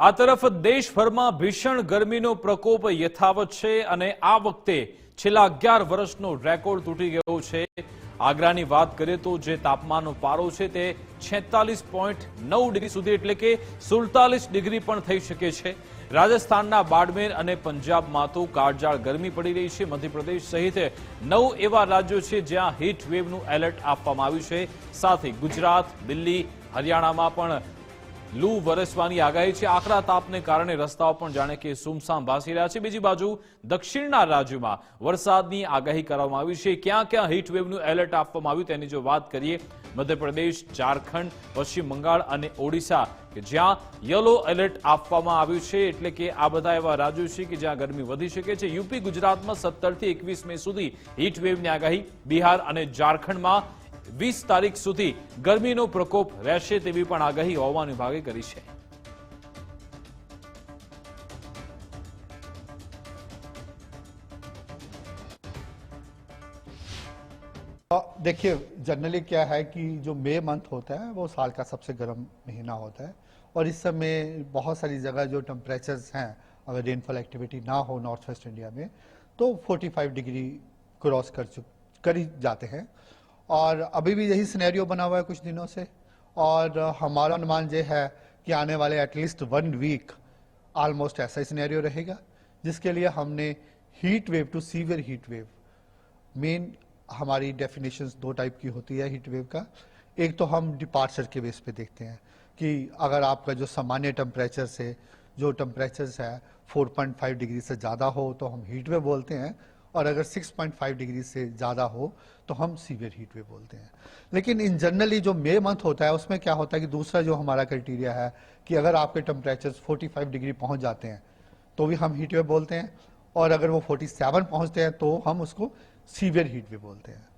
આ તરફ દેશભરમાં ભીષણ ગરમીનો પ્રકોપ યથાવત છે અને આ વખતે છેલ્લા અગિયાર વર્ષનો રેકોર્ડ તૂટી ગયો છે. આગ્રાની વાત કરીએ તો જે તાપમાનનો પારો છે તે છેતાલીસ પોઈન્ટ નવ ડિગ્રી સુધી એટલે કે સુડતાલીસ ડિગ્રી પણ થઈ શકે છે. રાજસ્થાનના બાડમેર અને પંજાબમાં તો કાળજાળ ગરમી પડી રહી છે. મધ્યપ્રદેશ સહિત નવ એવા રાજ્યો છે જ્યાં હીટ વેવનું એલર્ટ આપવામાં આવ્યું છે. સાથે ગુજરાત, દિલ્હી, હરિયાણામાં પણ લૂ વરસવાની આગાહી છે. આકરા તાપને કારણે રસ્તાઓ પણ જાણે કે સુમસામ ભાસી રહ્યા છે. બીજી બાજુ દક્ષિણના રાજ્યોમાં વરસાદની આગાહી કરવામાં આવી છે. ક્યાં ક્યાં હીટ વેવનું એલર્ટ આપવામાં આવ્યું તેની જો વાત કરીએ, મધ્યપ્રદેશ, ઝારખંડ, પશ્ચિમ બંગાળ અને ઓડિશા, કે જ્યાં યલો એલર્ટ આપવામાં આવ્યું છે. એટલે કે આ બધા એવા રાજ્યો છે કે જ્યાં ગરમી વધી શકે છે. યુપી, ગુજરાતમાં સત્તરથી એકવીસ મે સુધી હીટ વેવની આગાહી. બિહાર અને ઝારખંડમાં વીસ તારીખ સુધી ગરમીનો પ્રકોપ રહેશે તેવી પણ આગાહી હવામાન વિભાગે કરી છે देखिए जनरली क्या है कि जो मई मंथ होता है वो साल का सबसे गर्म महीना होता है और इस समय बहुत सारी जगह जो टेम्परेचर्स हैं अगर रेनफॉल एक्टिविटी ना हो नॉर्थ वेस्ट इंडिया में तो 45 डिग्री क्रॉस कर चुक कर ही जाते हैं और अभी भी यही सिनेरियो बना हुआ है कुछ दिनों से। और हमारा अनुमान ये है कि आने वाले एटलीस्ट वन वीक ऑलमोस्ट ऐसा ही सिनेरियो रहेगा, जिसके लिए हमने heat wave to severe heat wave main हमारी डेफिनेशंस दो टाइप की होती है हीट वेव का। एक तो हम डिपार्चर के बेस पे देखते हैं कि अगर आपका जो सामान्य टेम्परेचर से जो टेम्परेचर्स है 4.5 डिग्री से ज़्यादा हो तो हम हीट वेव बोलते हैं। और अगर 6.5 डिग्री से ज़्यादा हो तो हम सीवियर हीट वेव बोलते हैं। लेकिन इन जनरली जो मे मंथ होता है, उसमें क्या होता है कि दूसरा जो हमारा क्राइटेरिया है कि अगर आपके टेम्परेचर 45 डिग्री पहुँच जाते हैं तो भी हम हीट वेव बोलते हैं। और अगर वो 47 पहुँचते हैं तो हम उसको सीवियर हीट वेव बोलते हैं।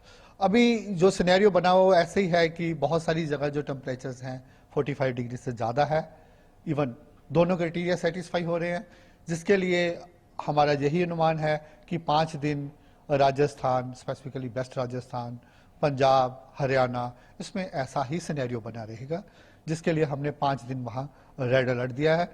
अभी जो सिनेरियो बना हुआ ऐसे ही है कि बहुत सारी जगह जो टेम्परेचर्स हैं 45 डिग्री से ज़्यादा है। इवन दोनों क्राइटेरिया सेटिस्फाई हो रहे हैं, जिसके लिए हमारा यही अनुमान है कि पाँच दिन राजस्थान स्पेसिफिकली वेस्ट राजस्थान पंजाब हरियाणा इसमें ऐसा ही सिनेरियो बना रहेगा जिसके लिए हमने पाँच दिन वहाँ रेड अलर्ट दिया है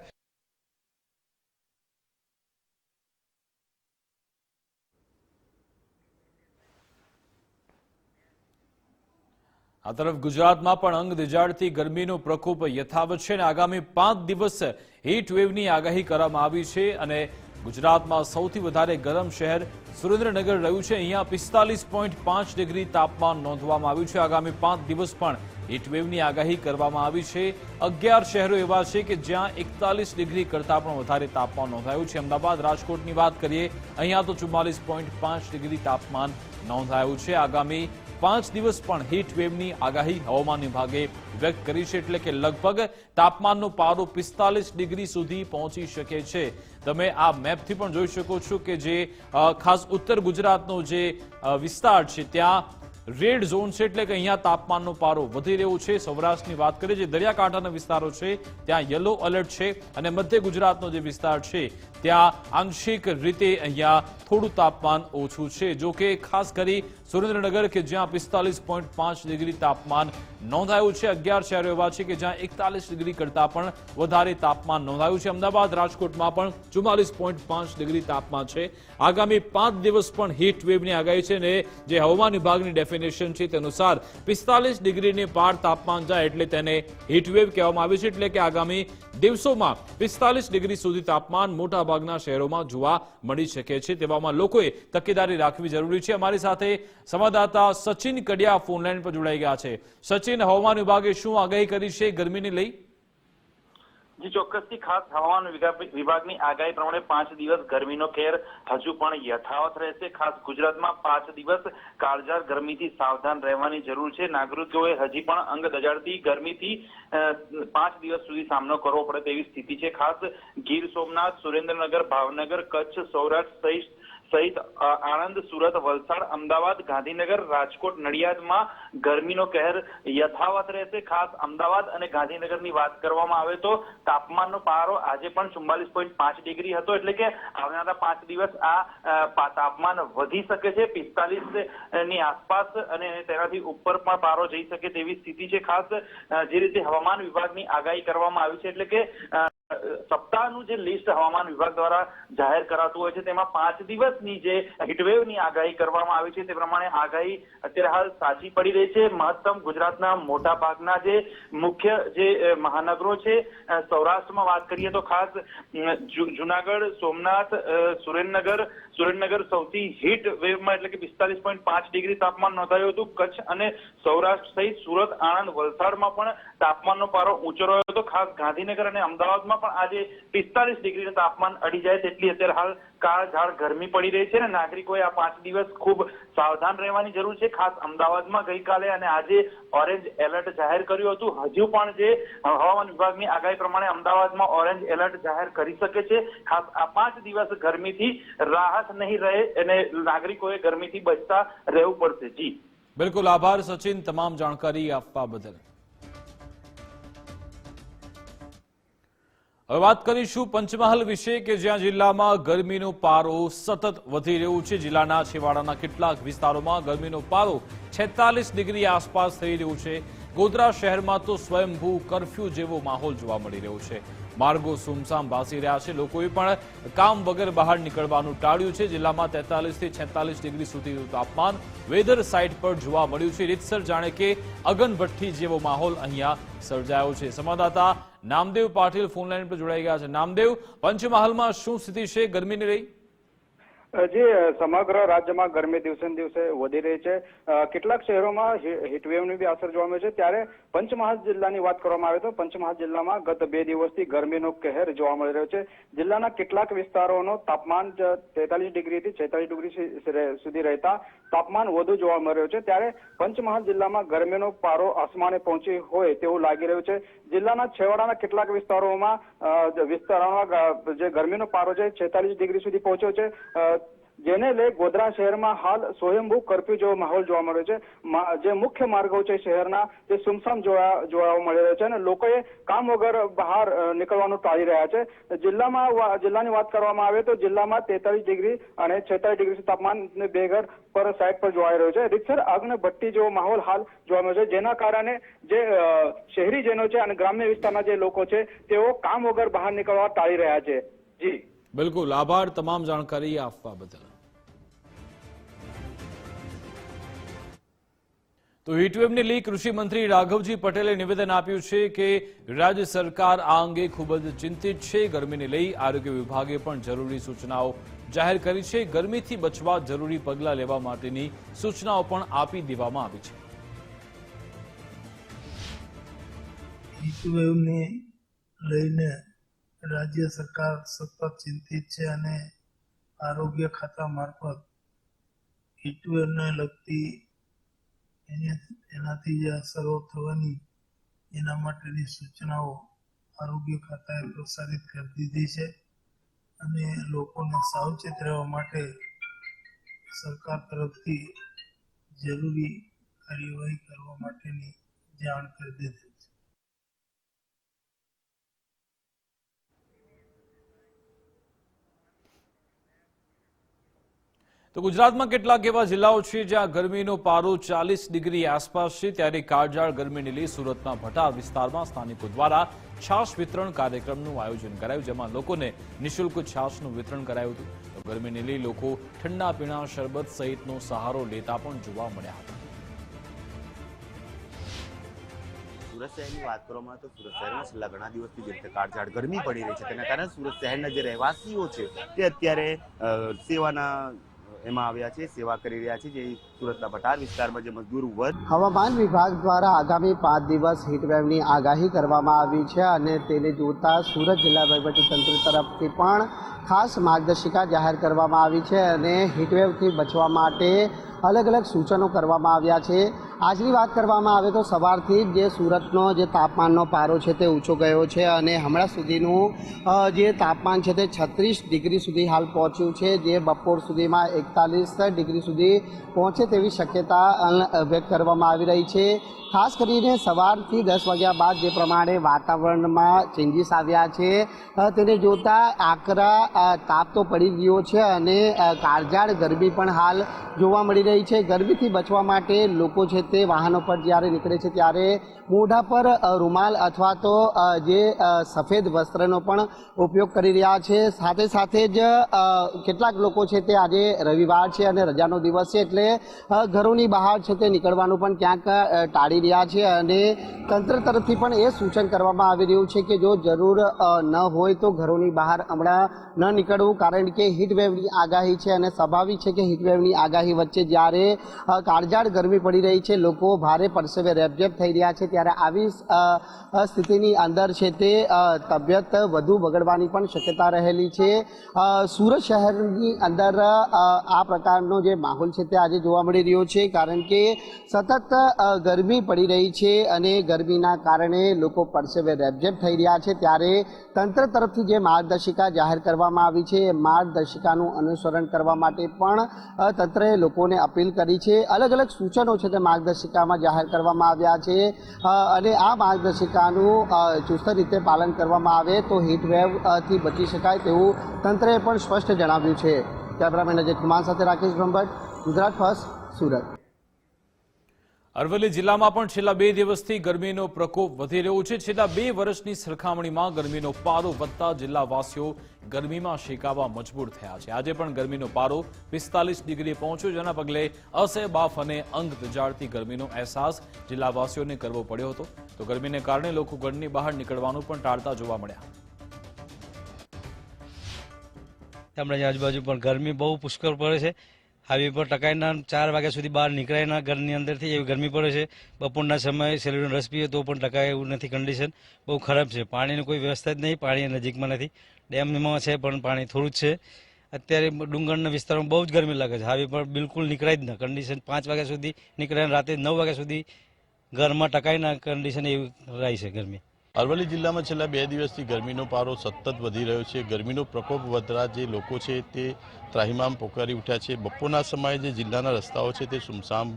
આ તરફ ગુજરાતમાં પણ અંગ દિજાડતી ગરમીનો પ્રકોપ યથાવત છે અને આગામી પાંચ દિવસ હીટ વેવની આગાહી કરવામાં આવી છે અને ગુજરાતમાં સૌથી વધારે ગરમ શહેર સુરેન્દ્રનગર રહ્યું છે. અહીંયા પિસ્તાલીસ પોઈન્ટ પાંચ ડિગ્રી તાપમાન નોંધવામાં આવ્યું છે. આગામી પાંચ દિવસ પણ હીટવેવની આગાહી કરવામાં આવી છે. અગિયાર શહેરો એવા છે કે જ્યાં એકતાલીસ ડિગ્રી કરતાં પણ વધારે તાપમાન નોંધાયું છે. અમદાવાદ, રાજકોટની વાત કરીએ, અહીંયા તો ચુમ્માલીસ પોઈન્ટ પાંચ ડિગ્રી તાપમાન નોંધાયું છે. આગામી પાંચ દિવસ પણ હીટ વેવની આગાહી હવામાન વિભાગે વ્યક્ત કરી છે. એટલે કે લગભગ તાપમાનનો પારો પિસ્તાલીસ ડિગ્રી સુધી પહોંચી શકે છે. તમે આ મેપથી પણ જોઈ શકો છો કે જે ખાસ ઉત્તર ગુજરાતનો જે વિસ્તાર છે, ત્યાં રેડ ઝોન છે એટલે કે અહીંયા તાપમાનનો પારો વધી રહ્યો છે. સૌરાષ્ટ્રની વાત કરીએ, જે દરિયાકાંઠાના વિસ્તારો છે, ત્યાં યલો એલર્ટ છે અને મધ્ય ગુજરાતનો જે વિસ્તાર છે, ત્યાં આંશિક રીતે અહીંયા થોડું તાપમાન ઓછું છે. જો કે ખાસ કરી સુરેન્દ્રનગર કે જ્યાં પિસ્તાલીસ પોઈન્ટ પાંચ ડિગ્રી તાપમાન નોંધાયું છે. અગિયાર શહેરો એવા છે કે જ્યાં એકતાલીસ ડિગ્રી કરતાં પણ વધારે તાપમાન નોંધાયું છે. અમદાવાદ, રાજકોટમાં પણ ચુમ્માલીસ પોઈન્ટ પાંચ ડિગ્રી તાપમાન છે. આગામી પાંચ દિવસ પણ હીટ વેવની આગાહી છે ને જે હવામાન વિભાગની ડેફિનેશન છે તે અનુસાર પિસ્તાલીસ ડિગ્રીને પાર તાપમાન જાય એટલે તેને હીટ વેવ કહેવામાં આવે છે. એટલે કે આગામી દિવસોમાં પિસ્તાલીસ ડિગ્રી સુધી તાપમાન મોટાભાગના શહેરોમાં જોવા મળી શકે છે. તેવામાં લોકોએ તકેદારી રાખવી જરૂરી છે. અમારી સાથે સંવાદદાતા સચિન કડિયા ફોનલાઈન પર જોડાઈ ગયા છે. સચિન, હવામાન વિભાગે શું આગાહી કરી છે ગરમીને લઈ? જી, ચોક્કસથી ખાસ હવામાન વિભાગ- વિભાગની આગાહી પ્રમાણે પાંચ દિવસ ગરમીનો કેર હજુ પણ યથાવત રહેશે. ખાસ ગુજરાતમાં પાંચ દિવસ કાળઝાળ ગરમીથી સાવધાન રહેવાની જરૂર છે. નાગરિકોએ હજી પણ અંગ દજાડતી ગરમીથી પાંચ દિવસ સુધી સામનો કરવો પડે તેવી સ્થિતિ છે. ખાસ ગીર સોમનાથ, સુરેન્દ્રનગર, ભાવનગર, કચ્છ, સૌરાષ્ટ્ર સહિત સહિત આણંદ, સુરત, વલસાડ, અમદાવાદ, ગાંધીનગર, રાજકોટ, નડિયાદમાં ગરમીનો કહેર યથાવત રહેશે. ખાસ અમદાવાદ અને ગાંધીનગરની વાત કરવામાં આવે તો તાપમાનનો પારો આજે પણ ચુમ્માલીસ પોઈન્ટ પાંચ ડિગ્રી હતો. એટલે કે આવનારા પાંચ દિવસ આ તાપમાન વધી શકે છે. પિસ્તાલીસની આસપાસ અને તેનાથી ઉપર પણ પારો જઈ શકે તેવી સ્થિતિ છે. ખાસ જે રીતે હવામાન વિભાગની આગાહી કરવામાં આવી છે. એટલે કે સપ્તાહનું જે લિસ્ટ હવામાન વિભાગ દ્વારા જાહેર કરાતું હોય છે, તેમાં પાંચ દિવસની જે હીટવેવની આગાહી કરવામાં આવી છે, તે પ્રમાણે આગાહી અત્યારે હાલ સાચી પડી રહી છે. મહત્તમ ગુજરાતના મોટા ભાગના જે મુખ્ય જે મહાનગરો છે સૌરાષ્ટ્રમાં વાત કરીએ તો ખાસ જુનાગઢ, સોમનાથ સુરેન્દ્રનગર સુરેન્દ્રનગર સૌથી હીટ વેવમાં એટલે કે પિસ્તાલીસ પોઈન્ટ પાંચ ડિગ્રી તાપમાન નોંધાયું હતું. કચ્છ અને સૌરાષ્ટ્ર સહિત સુરત, આણંદ, વલસાડમાં પણ તાપમાનનો પારો ઊંચો રહ્યો હતો. ખાસ ગાંધીનગર અને અમદાવાદમાં પણ આજે પિસ્તાલીસ ડિગ્રીનું તાપમાન અડી જાય તેટલી અત્યારે હાલ કાળઝાળ ગરમી પડી રહી છે અને નાગરિકોએ આ પાંચ દિવસ ખૂબ સાવધાન રહેવાની જરૂર છે. ખાસ અમદાવાદમાં ગઈકાલે અને આજે ઓરેન્જ એલર્ટ જાહેર કર્યું હતું. હજુ પણ જે હવામાન વિભાગની આગાહી પ્રમાણે અમદાવાદમાં ઓરેન્જ એલર્ટ જાહેર કરી શકે છે. ખાસ આ પાંચ દિવસ ગરમીથી રાહત નહીં રહે અને નાગરિકોએ ગરમીથી બચતા રહેવું પડશે. જી. બિલકુલ આભાર સચિન. તમામ જાણકારી આપવા બદલ. હવે વાત કરીશું પંચમહાલ વિશે કે જ્યાં જિલ્લામાં ગરમીનો પારો સતત વધી રહ્યું છે. જિલ્લાના છેવાડાના કેટલાક વિસ્તારોમાં ગરમીનો પારો છેતાલીસ ડિગ્રી આસપાસ થઈ રહ્યું છે. ગોધરા શહેરમાં તો સ્વયંભૂ કરફ્યુ જેવો માહોલ જોવા મળી રહ્યો છે. માર્ગો સુમસામ ભાસી રહ્યા છે. લોકોએ પણ કામ વગર બહાર નીકળવાનું ટાળ્યું છે. જિલ્લામાં તેતાલીસથી છેતાલીસ ડિગ્રી સુધીનું તાપમાન વેધર સાઇટ પર જોવા મળ્યું છે. રીતસર જાણે કે અગનભઠ્ઠી જેવો માહોલ અહીંયા સર્જાયો છે. સંવાદદાતા નામદેવ પાટીલ ફોનલાઈન પર જોડાઈ ગયા છે. નામદેવ પંચમહાલમાં શું સ્થિતિ છે? ગરમીની રહી? જે સમગ્ર રાજ્યમાં ગરમી દિવસે દિવસે વધી રહી છે. કેટલાક શહેરોમાં હીટવેવની બી અસર જોવા મળે છે. ત્યારે પંચમહાલ જિલ્લાની વાત કરવામાં આવે તો પંચમહાલ જિલ્લામાં ગત બે દિવસથી ગરમીનો કહેર જોવા મળી રહ્યો છે. જિલ્લાના કેટલાક વિસ્તારોનો તાપમાન તેતાલીસ ડિગ્રીથી છેતાલીસ ડિગ્રી સુધી રહેતા તાપમાન વધુ જોવા મળી રહ્યું છે. ત્યારે પંચમહાલ જિલ્લામાં ગરમીનો પારો આસમાને પહોંચી હોય તેવું લાગી રહ્યું છે. જિલ્લાના છેવાડાના કેટલાક વિસ્તારોમાં વિસ્તારોમાં જે ગરમીનો પારો છે, છેતાલીસ ડિગ્રી સુધી પહોંચ્યો છે. જેને લઈ ગોધરા શહેરમાં હાલ સ્વયંભૂ કર્ફ્યુ જેવો માહોલ જોવા મળ્યો છે. જે મુખ્ય માર્ગો છે શહેરના, તે સુમસામ જોવા જોવા મળી રહ્યો છે અને લોકોએ કામ વગર બહાર નીકળવાનું ટાળી રહ્યા છે. જિલ્લામાં જિલ્લાની વાત કરવામાં આવે તો જિલ્લામાં તેતાલીસ ડિગ્રી અને છેતાલીસ ડિગ્રી તાપમાન બેઘર પર સાઇડ પર જોવાઈ રહ્યો છે. રીતસર આગને ભઠ્ઠી જેવો માહોલ હાલ જોવા મળ્યો છે, જેના કારણે જે શહેરીજનો છે અને ગ્રામ્ય વિસ્તારના જે લોકો છે, તેઓ કામ વગર બહાર નીકળવા ટાળી રહ્યા છે. જી. બિલકુલ, આભાર તમામ જાણકારી આપવા બદલ. તો હીટવેવને લઈ કૃષિ મંત્રી રાઘવજી પટેલે નિવેદન આપ્યું છે કે રાજ્ય સરકાર આ અંગે ખૂબ જ ચિંતિત છે. ગરમીને લઈ આરોગ્ય વિભાગે પણ જરૂરી સૂચનાઓ જાહેર કરી છે. ગરમીથી બચવા જરૂરી પગલાં લેવા માટેની સૂચનાઓ પણ આપી દેવામાં આવી છે. હીટવેવને લઈને રાજ્ય સરકાર સતત ચિંતિત છે અને આરોગ્ય ખાતા મારફત હિટવેરને લગતી એને એનાથી જે અસરો થવાની એના માટેની સૂચનાઓ આરોગ્ય ખાતાએ પ્રસારિત કરી દીધી છે અને લોકોને સાવચેત રહેવા માટે સરકાર તરફથી જરૂરી કાર્યવાહી કરવા માટેની જાણ કરી દીધી. તો ગુજરાતમાં કેટલાક એવા જિલ્લાઓ છે જ્યાં ગરમીનો પારો ચાલીસ ડિગ્રી આસપાસ છે, ત્યારે કાળજાળ ગરમીને લઈ સુરતના ભટાર વિસ્તારમાં સ્થાનિકો દ્વારા છાશ વિતરણ કાર્યક્રમનું આયોજન કરાયું, જેમાં લોકોને નિઃશુલ્ક છાશનું વિતરણ કરાયું હતું. તો ગરમીને લઈ લોકો ઠંડા પીણા, શરબત સહિતનો સહારો લેતા પણ જોવા મળ્યા હતા. સુરત શહેરની વાત કરવામાં તો સુરત શહેરમાં છેલ્લા ઘણા દિવસથી જે રીતે કાળઝાળ ગરમી પડી રહી છે, તેના કારણે સુરત શહેરના જે રહેવાસીઓ છે, તે અત્યારે સેવાના એમાં આવ્યા છે, સેવા કરી રહ્યા છે જે સુરતના ભટાર વિસ્તારમાં જે મજદૂર વર્ગ હવામાન વિભાગ દ્વારા આગામી પાંચ દિવસ હીટવેવની આગાહી કરવામાં આવી છે અને તેને જોતા સુરત જિલ્લા વહીવટીતંત્ર તરફથી પણ ખાસ માર્ગદર્શિકા જાહેર કરવામાં આવી છે અને હીટવેવથી બચવા માટે અલગ અલગ સૂચનો કરવામાં આવ્યા છે. આજની વાત કરવામાં આવે તો સવારથી જે સુરતનો જે તાપમાનનો પારો છે તે ઊંચો ગયો છે અને હમણાં સુધીનું જે તાપમાન છે તે છત્રીસ ડિગ્રી સુધી હાલ પહોંચ્યું છે, જે બપોર સુધીમાં એકતાલીસ ડિગ્રી સુધી પહોંચે તેવી શક્યતા વ્યક્ત કરવામાં આવી રહી છે. ખાસ કરીને સવારથી દસ વાગ્યા બાદ જે પ્રમાણે વાતાવરણમાં ચેન્જીસ આવ્યા છે તેને જોતાં આકરા તાપ તો પડી ગયો છે અને કાળજાળ ગરમી પણ હાલ જોવા મળી રહી છે. ગરમીથી બચવા માટે લોકો છે તે વાહનો પર જ્યારે નીકળે છે ત્યારે મોઢા પર રૂમાલ અથવા તો જે સફેદ વસ્ત્રનો પણ ઉપયોગ કરી રહ્યા છે. સાથે સાથે જ કેટલાક લોકો છે તે આજે રવિવાર છે અને રજાનો દિવસ છે એટલે ઘરોની બહાર છે તે નીકળવાનું પણ ક્યાંક ટાળી રહ્યા છે અને તંત્ર તરફથી પણ એ સૂચન કરવામાં આવી રહ્યું છે કે જો જરૂર ન હોય તો ઘરોની બહાર હમણાં ન નીકળવું કારણ કે હીટવેવની આગાહી છે અને સ્વાભાવિક છે કે હીટવેવની આગાહી વચ્ચે જ્યારે કાળજાળ ગરમી પડી રહી છે લોકો ભારે પરસેવે રેબઝેબ થઈ રહ્યા છે ત્યારે આવી સ્થિતિની અંદર છે તે તબિયત વધુ બગડવાની પણ શક્યતા રહેલી છે. સુરત શહેરની અંદર આ પ્રકારનો જે માહોલ છે તે આજે જોવા મળી રહ્યો છે કારણ કે સતત ગરમી પડી રહી છે અને ગરમીના કારણે લોકો પરસેવે રેબઝેબ થઈ રહ્યા છે. ત્યારે તંત્ર તરફથી જે માર્ગદર્શિકા જાહેર કરવામાં આવી છે એ માર્ગદર્શિકાનું અનુસરણ કરવા માટે પણ તંત્રએ લોકોને અપીલ કરી છે. અલગ અલગ સૂચનો છે તે માર્ગદર્શિકામાં જાહેર કરવામાં આવ્યા છે. અને આ માર્ગદર્શિકાનું ચુસ્ત રીતે પાલન કરવામાં આવે તો હીટવેવથી બચી શકાય તેવું તંત્રએ પણ સ્પષ્ટ જણાવ્યું છે. કેમેરામેન અજય કુમાર સાથે રાકેશ બ્રહ્મભટ્ટ, ગુજરાત ફર્સ્ટ, સુરત. અરવલ્લી જિલ્લામાં પણ છેલ્લા બે દિવસથી ગરમીનો પ્રકોપ વધી રહ્યો છે. છેલ્લા બે વર્ષની સરખામણીમાં ગરમીનો પારો વધતા જિલ્લાવાસીઓ ગરમીમાં શેકાવા મજબૂર થયા છે. આજે પણ ગરમીનો પારો પિસ્તાલીસ ડિગ્રી પહોંચ્યો, જેના પગલે અસહ્ય બાફ અને અંગ દજાડતી ગરમીનો અહેસાસ જિલ્લાવાસીઓને કરવો પડ્યો હતો. તો ગરમીને કારણે લોકો ઘરની બહાર નીકળવાનું પણ ટાળતા જોવા મળ્યા. તેમણે આજુબાજુ પણ ગરમી બહુ પુષ્કળ પડે છે. હાઈવે પર ટકાઈના ચાર વાગ્યા સુધી બહાર નીકળાય ના, ઘરની અંદરથી એવી ગરમી પડે છે. બપોરના સમયે શરીરનો રસ પીએ તો પણ ટકાય એવું નથી કન્ડિશન બહુ ખરાબ છે. પાણીની કોઈ વ્યવસ્થા જ નહીં, પાણી નજીકમાં નથી. ડેમમાં છે, પણ પાણી થોડું જ છે. અત્યારે ડુંગરના વિસ્તારમાં બહુ જ ગરમી લાગે છે. હાઈવે પર બિલકુલ નીકળાય જ ના. કન્ડિશન પાંચ વાગ્યા સુધી નીકળ્યા રાતે નવ વાગ્યા સુધી ઘરમાં ટકાઈના કન્ડિશન એવી રહી છે ગરમી. અરવલ્લી જિલ્લામાં છેલ્લા બે દિવસથી ગરમીનો પારો સતત વધી રહ્યો છે. ગરમીનો પ્રકોપ વધતા જે લોકો છે તે ત્રાહિમામ પોકારી ઉઠ્યા છે. બપોરના સમયે જે જિલ્લાના રસ્તાઓ છે તે સુમસામ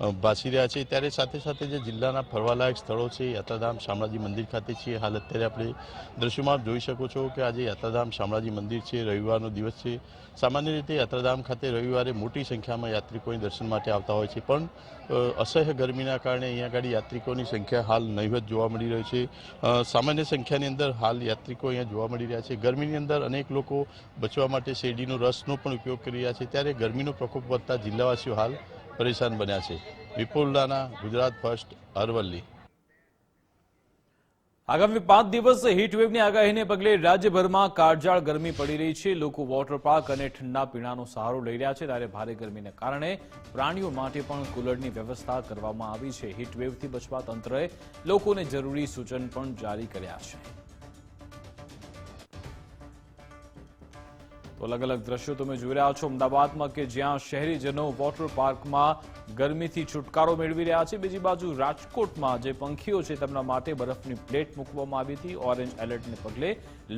ભાસી રહ્યા છે. ત્યારે સાથે સાથે જે જિલ્લાના ફરવાલાયક સ્થળો છે, યાત્રાધામ શામળાજી મંદિર ખાતે છીએ. હાલ અત્યારે આપણે દ્રશ્યમાં જોઈ શકો છો કે આજે યાત્રાધામ શામળાજી મંદિર છે, રવિવારનો દિવસ છે. સામાન્ય રીતે યાત્રાધામ ખાતે રવિવારે મોટી સંખ્યામાં યાત્રિકોને દર્શન માટે આવતા હોય છે. પણ અસહ્ય ગરમીના કારણે અહીંયા આગળ યાત્રિકોની સંખ્યા હાલ નહીવત જોવા મળી રહી છે. સામાન્ય સંખ્યાની અંદર હાલ યાત્રિકો અહીંયા જોવા મળી રહ્યા છે. ગરમીની અંદર અનેક લોકો બચવા માટે શેરડીનો રસનો પણ ઉપયોગ કરી રહ્યા છે. ત્યારે ગરમીનો પ્રકોપ વધતા જિલ્લાવાસીઓ હાલ પરેશાન બન્યા છે. વિપુલ રાણા ગુજરાત ફર્સ્ટ અરવલ્લી. આગામી પાંચ દિવસ હીટવેવની આગાહીને પગલે રાજ્યભરમાં કાળજાળ ગરમી પડી રહી છે. લોકો વોટર પાર્ક અને ઠંડા પીણાનો સહારો લઈ રહ્યા છે. ત્યારે ભારે ગરમીને કારણે પ્રાણીઓ માટે પણ કુલરની વ્યવસ્થા કરવામાં આવી છે. હીટવેવથી બચવા તંત્રએ લોકોને જરૂરી સૂચન પણ જારી કર્યા છે. તો અલગ અલગ દ્રશ્યો તમે જોઈ રહ્યા છો. અમદાવાદમાં કે જ્યાં શહેરીજનો વોટર પાર્કમાં ગરમીથી છુટકારો મેળવી રહ્યા છે. બીજી બાજુ રાજકોટમાં જે પંખીઓ છે તેમના માટે બરફની પ્લેટ મૂકવામાં આવી હતી. ઓરેન્જ એલર્ટને પગલે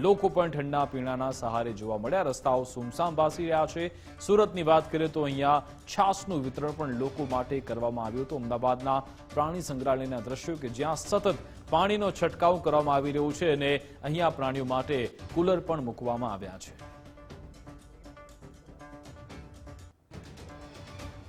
લોકો પણ ઠંડા પીણાના સહારે જોવા મળ્યા. રસ્તાઓ સુમસામ ભાસી રહ્યા છે. સુરતની વાત કરીએ તો અહીંયા છાસનું વિતરણ પણ લોકો માટે કરવામાં આવ્યું હતું. અમદાવાદના પ્રાણી સંગ્રહાલયના દ્રશ્યો કે જ્યાં સતત પાણીનો છંટકાવ કરવામાં આવી રહ્યો છે અને અહીંયા પ્રાણીઓ માટે કુલર પણ મૂકવામાં આવ્યા છે.